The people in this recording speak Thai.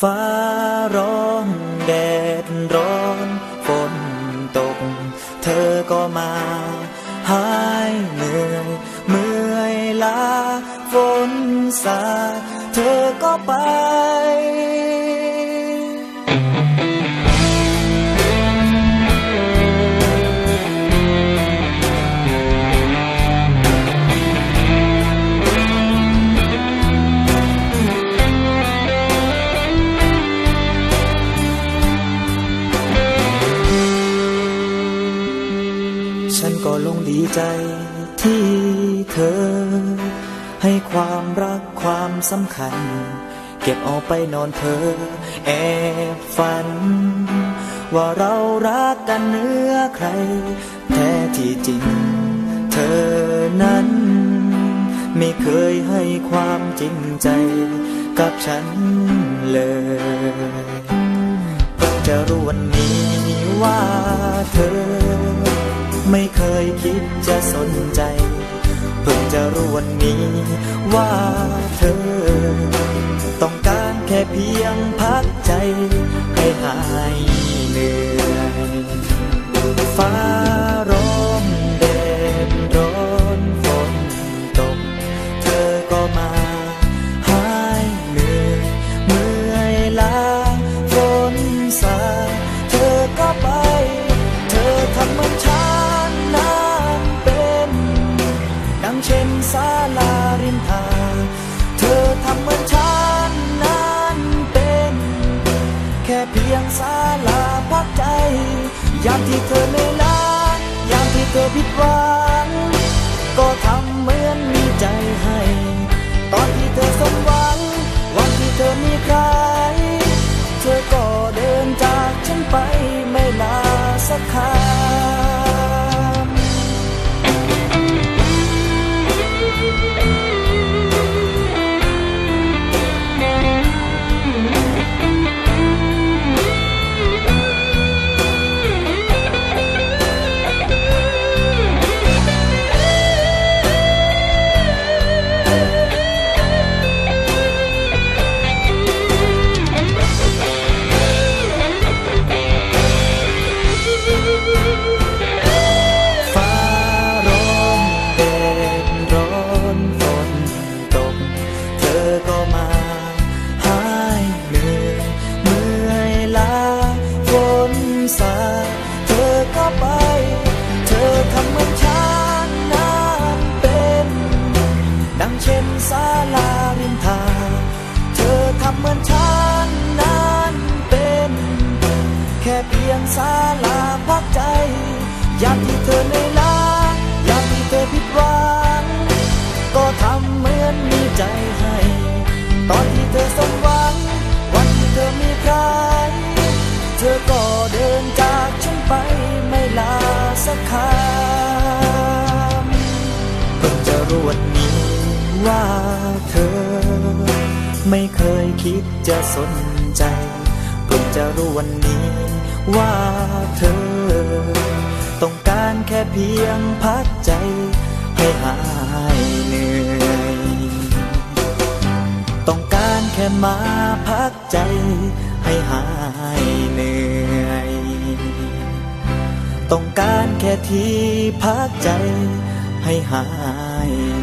ฟ้าร้องแดดร้อน ดีใจที่เธอ ให้ความรักความสำคัญ เก็บเอาไปนอนเพ้อแอบฝัน ว่าเรารักกันเนื้อใคร แท้ที่จริง เธอนั้น ไม่เคยให้ความจริงใจ กับฉันเลย จะรู้วันนี้ว่าเธอ ต้องการแค่เพียงพักใจให้หา ยามที่เธอเหนื่อยล้ายามที่เธอผิดหวัง ก็ทำเหมือนมีใจให้ ตอนที่เธอสมหวัง วันที่เธอมีใครเธอก็เดินจากฉันไปไม่ลาสักคำฟ้ เธอเหนื่อยล้ายามที่เธอผิดหวัง ก็ทำเหมือนมีใจให้ ตอนที่เธอสมหวัง วันที่เธอมีใคร เธอก็เดินจากฉันไปไม่ลาสักคำเพิ่งจะรู้วันนี้ว่าเธอ ไม่เคยคิดจะสนใจเพิ่งจะรู้วันนี้ว่าเธอารแค่เพียงพักใจให้หายเหนื่อย ต้องการแค่มาพักใจให้หายเหนื่อย ต้องการแค่ที่พักใจให้หาย